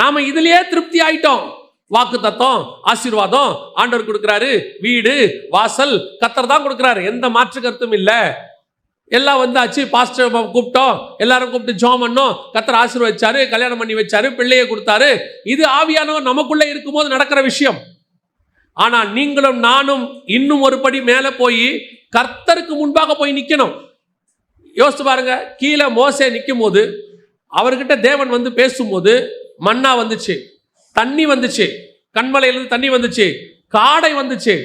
நாம இதுலயே திருப்தி ஆயிட்டோம். வாக்கு தத்துவம் ஆசீர்வாதம் ஆண்டவர் கொடுக்கிறாரு. வீடு வாசல் கத்தர் தான் கொடுக்கிறாரு. எந்த மாற்று கருத்தும் இல்லை. எல்லாம் வந்தாச்சு பாஸ்டர் கூப்பிட்டோம். எல்லாரும் கூப்பிட்டு ஜோம் பண்ணோம். கத்தர் ஆசீர்வச்சாரு கல்யாணம் பண்ணி வச்சாரு பிள்ளையை கொடுத்தாரு. இது ஆவியானவர் நமக்குள்ளே இருக்கும்போது நடக்கிற விஷயம். ஆனா நீங்களும் நானும் இன்னும் ஒரு படி மேலே போய் கர்த்தருக்கு முன்பாக போய் நிற்கணும் யோசிச்சு பாருங்க கீழே மோசே நிற்கும் போது அவர்கிட்ட தேவன் வந்து பேசும்போது மண்ணா வந்துச்சு. தண்ணி வந்துச்சு. கண்மலையிலிருந்து தண்ணி வந்துச்சு. காடை வந்துச்சு.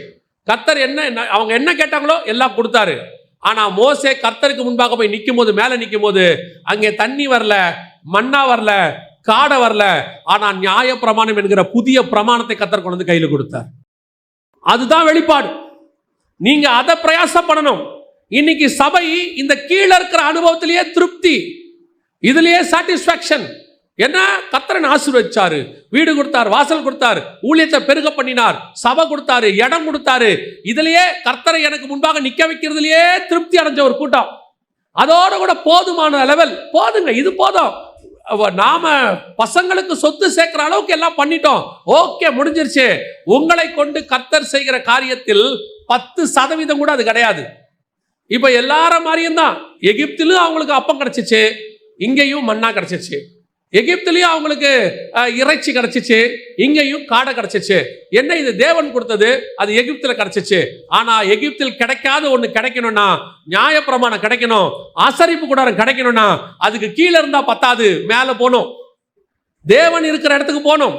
கத்தர் என்ன என்ன- அவங்க என்ன கேட்டாங்களோ எல்லாம் கொடுத்தாரு. ஆனா மோசே கர்த்தருக்கு முன்பாக போய் நிற்கும் போது மேலே நிற்கும் போது அங்கே தண்ணி வரல மண்ணா வரல காடை வரல. ஆனா நியாய பிரமாணம் என்கிற புதிய பிரமாணத்தை கத்தர் கொண்டு வந்து கையில் கொடுத்தார். அதுதான் வெளிப்பாடு. நீங்க அதை பிரயாசம் பண்ணணும். இன்னைக்கு சபை இந்த கீழே இருக்கிற அனுபவத்திலேயே திருப்தி. இதுலயே சாட்டிஸ்ஃபேக்ஷன் என்ன? கத்தரன் ஆசீர்வச்சாரு வீடு கொடுத்தார் வாசல் கொடுத்தார் ஊழியத்தை பெருக பண்ணினார் சபை கொடுத்தாரு இடம் கொடுத்தாரு. இதுலயே கர்த்தரை எனக்கு முன்பாக நிக்க வைக்கிறதுலயே திருப்தி அடைஞ்ச ஒரு கூட்டம். அதோட கூட போதுமான லெவல் போதுங்க இது போதும். நாம பசங்களுக்கு சொத்து சேர்க்கிற அளவுக்கு எல்லாம் பண்ணிட்டோம். ஓகே முடிஞ்சிருச்சு. உங்களை கொண்டு கர்த்தர் செய்கிற காரியத்தில் பத்து சதவீதம் கூட அது கிடையாது. இப்ப எல்லார மாதிரியும் தான். எகிப்திலும் அவங்களுக்கு அப்பம் கிடைச்சிச்சு இங்கேயும் மண்ணா கிடைச்சிச்சு. எகிப்துலேயும் அவங்களுக்கு இறைச்சி கிடச்சிச்சு இங்கேயும் காடை கிடச்சிச்சு. என்ன இது தேவன் கொடுத்தது? அது எகிப்தில் கிடச்சிச்சு. ஆனால் எகிப்தில் கிடைக்காத ஒன்று கிடைக்கணும்னா நியாயப்பிரமாணம் கிடைக்கணும் ஆசரிப்பு கூடாரம் கிடைக்கணும்னா அதுக்கு கீழே இருந்தால் பத்தாது மேலே போகணும். தேவன் இருக்கிற இடத்துக்கு போகணும்.